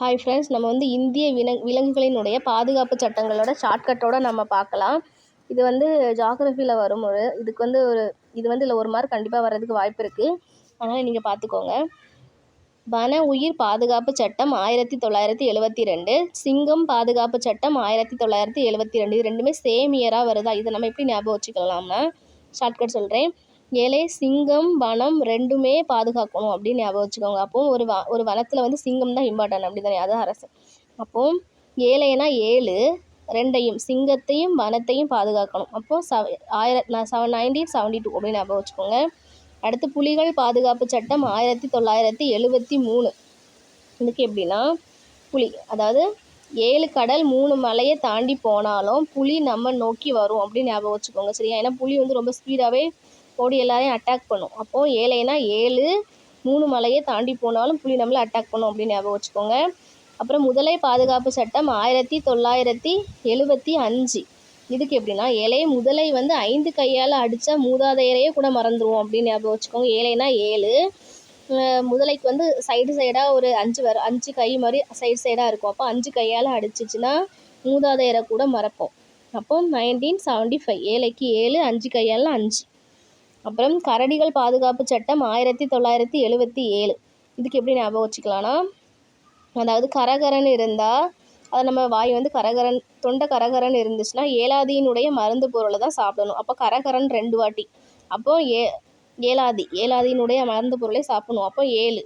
Hi friends நம்ம வந்து இந்திய விலங் விலங்குகளினுடைய பாதுகாப்பு சட்டங்களோட ஷார்ட்கட்டோடு நம்ம பார்க்கலாம். இது வந்து ஜாகிரஃபியில் வரும் ஒரு இதுக்கு வந்து ஒரு இது வந்து இல்லை ஒரு மார்க் கண்டிப்பாக வர்றதுக்கு வாய்ப்பு இருக்குது அதனால் நீங்கள் பார்த்துக்கோங்க. வன உயிர் பாதுகாப்பு சட்டம் ஆயிரத்தி தொள்ளாயிரத்தி எழுபத்தி ரெண்டு சிங்கம் பாதுகாப்பு சட்டம் ஆயிரத்தி தொள்ளாயிரத்தி எழுபத்தி ரெண்டு இது ரெண்டுமே சேம் இயராக வருதா? இதை நம்ம எப்படி ஞாபகம் வச்சுக்கலாம்னா ஷார்ட்கட் சொல்கிறேன் ஏழை சிங்கம் வனம் ரெண்டுமே பாதுகாக்கணும் அப்படின்னு ஞாபகம் வச்சுக்கோங்க. அப்போ ஒரு வ ஒரு வனத்தில் வந்து சிங்கம் தான் இம்பார்ட்டன் அப்படி தானே அதுதான் அரசு. அப்போ ஏழைனா ஏழு ரெண்டையும் சிங்கத்தையும் வனத்தையும் பாதுகாக்கணும். அப்போது செவ ஆயிரத் நான் செவன் நைன்டீன் செவன்டி டூ அப்படின்னு ஞாபகம் வச்சுக்கோங்க. அடுத்து புலிகள் பாதுகாப்பு சட்டம் ஆயிரத்தி தொள்ளாயிரத்தி எழுபத்தி மூணு. இதுக்கு எப்படின்னா புலி அதாவது ஏழு கடல் மூணு மலையை தாண்டி போனாலும் புலி நம்ம நோக்கி வரும் அப்படின்னு ஞாபகம் வச்சுக்கோங்க. சரியா? ஏன்னா புலி வந்து ரொம்ப ஸ்பீடாகவே கோடி எல்லாரையும் அட்டாக் பண்ணும். அப்போது ஏழைனா ஏழு மூணு மலையை தாண்டி போனாலும் புலி நம்மளை அட்டாக் பண்ணும் அப்படின்னு ஞாபகம் வச்சுக்கோங்க. அப்புறம் முதலை பாதுகாப்பு சட்டம் ஆயிரத்தி தொள்ளாயிரத்தி எழுபத்தி அஞ்சு. இதுக்கு எப்படின்னா ஏழை முதலை வந்து ஐந்து கையால் அடித்தா மூதாதையரையே கூட மறந்துடுவோம் அப்படின்னு ஞாபகம் வச்சுக்கோங்க. ஏழைனா ஏழு. முதலைக்கு வந்து சைடு சைடாக ஒரு அஞ்சு வரும். அஞ்சு கை மாதிரி சைடு சைடாக இருக்கும். அப்போ அஞ்சு கையால் அடிச்சிச்சுன்னா மூதாதையரை கூட மறப்போம். அப்போ நைன்டீன் செவன்ட்டி ஃபைவ் ஏழைக்கு ஏழு அஞ்சு கையால் அஞ்சு. அப்புறம் கரடிகள் பாதுகாப்பு சட்டம் ஆயிரத்தி தொள்ளாயிரத்தி எழுபத்தி ஏழு. இதுக்கு எப்படி ஞாபகம் வச்சுக்கலாம்னா அதாவது கரகரன்னு இருந்தால் அதை நம்ம வாய் வந்து கரகரன் தொண்டை கரகரன் இருந்துச்சுன்னா ஏலாதியினுடைய மருந்து பொருளை தான் சாப்பிடணும். அப்போ கரகரன் ரெண்டு வாட்டி. அப்போது ஏ ஏலாதி ஏலாதியினுடைய மருந்து பொருளை சாப்பிடணும். அப்போ ஏழு.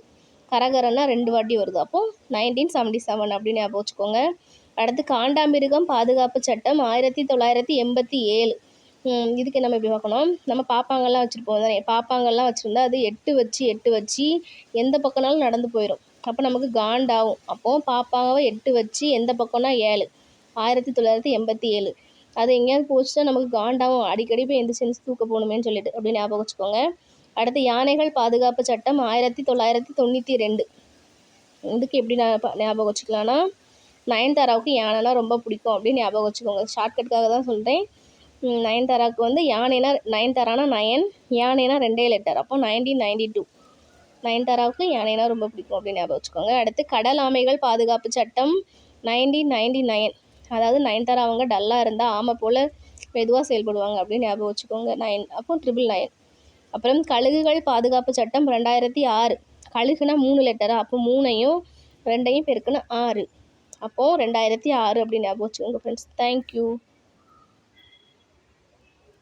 கரகரன்னா ரெண்டு வாட்டி வருது. அப்போது நைன்டீன் செவன்டி செவன் அப்படின்னு ஞாபகம் வச்சுக்கோங்க. அடுத்து காண்டாமிருகம் பாதுகாப்பு சட்டம் ஆயிரத்தி தொள்ளாயிரத்தி எண்பத்தி ஏழு. இதுக்கு நம்ம எப்படி பார்க்கணும். நம்ம பாப்பாங்கள்லாம் வச்சுருப்போம். தானே பாப்பாங்கள்லாம் வச்சுருந்தா அது எட்டு வச்சு எட்டு வச்சு எந்த பக்கம்னாலும் நடந்து போயிடும் அப்போ நமக்கு காண்டாகும். அப்போது பாப்பாவை எட்டு வச்சு எந்த பக்கம்னா ஏழு. ஆயிரத்தி தொள்ளாயிரத்தி எண்பத்தி ஏழு. அது எங்கேயாவது போச்சுன்னா நமக்கு காண்டாகும். அடிக்கடி போய் எந்த சென்ஸ் தூக்க போகணுமேன்னு சொல்லிட்டு அப்படி ஞாபகம் வச்சுக்கோங்க. அடுத்து யானைகள் பாதுகாப்பு சட்டம் ஆயிரத்தி தொள்ளாயிரத்தி தொண்ணூற்றி ரெண்டு. இதுக்கு எப்படி நான் ஞாபகம் வச்சுக்கலான்னா நயன்தாராவுக்கு யானைனா ரொம்ப பிடிக்கும் அப்படின்னு ஞாபகம் வச்சுக்கோங்க. ஷார்ட்கட்டுக்காக தான் சொல்கிறேன் நயன்தாராவுக்கு வந்து யானைனா நயன்தாரானா நயன் யானைனா ரெண்டே லெட்டர் அப்போ நைன்டீன் நைன்டி டூ நயன்தாராவுக்கு யானைனா ரொம்ப பிடிக்கும் அப்படின்னு ஞாபகம் வச்சுக்கோங்க. அடுத்து கடல் ஆமைகள் பாதுகாப்பு சட்டம் நைன்டீன் நைன்டி நைன் அதாவது நயன்தாரா அவங்க டல்லாக இருந்தால் ஆமை போல் மெதுவாக செயல்படுவாங்க அப்படின்னு ஞாபகம் வச்சுக்கோங்க. நைன் அப்போ ட்ரிபிள் நைன் அப்புறம் கழுகுகள் பாதுகாப்பு சட்டம் ரெண்டாயிரத்தி ஆறு. கழுகுனா மூணு லெட்டரா அப்போ மூணையும் ரெண்டையும் பெருக்குன்னா ஆறு. அப்போது ரெண்டாயிரத்தி ஆறு அப்படின்னு ஞாபகம் வச்சுக்கோங்க ஃப்ரெண்ட்ஸ் தேங்க்யூ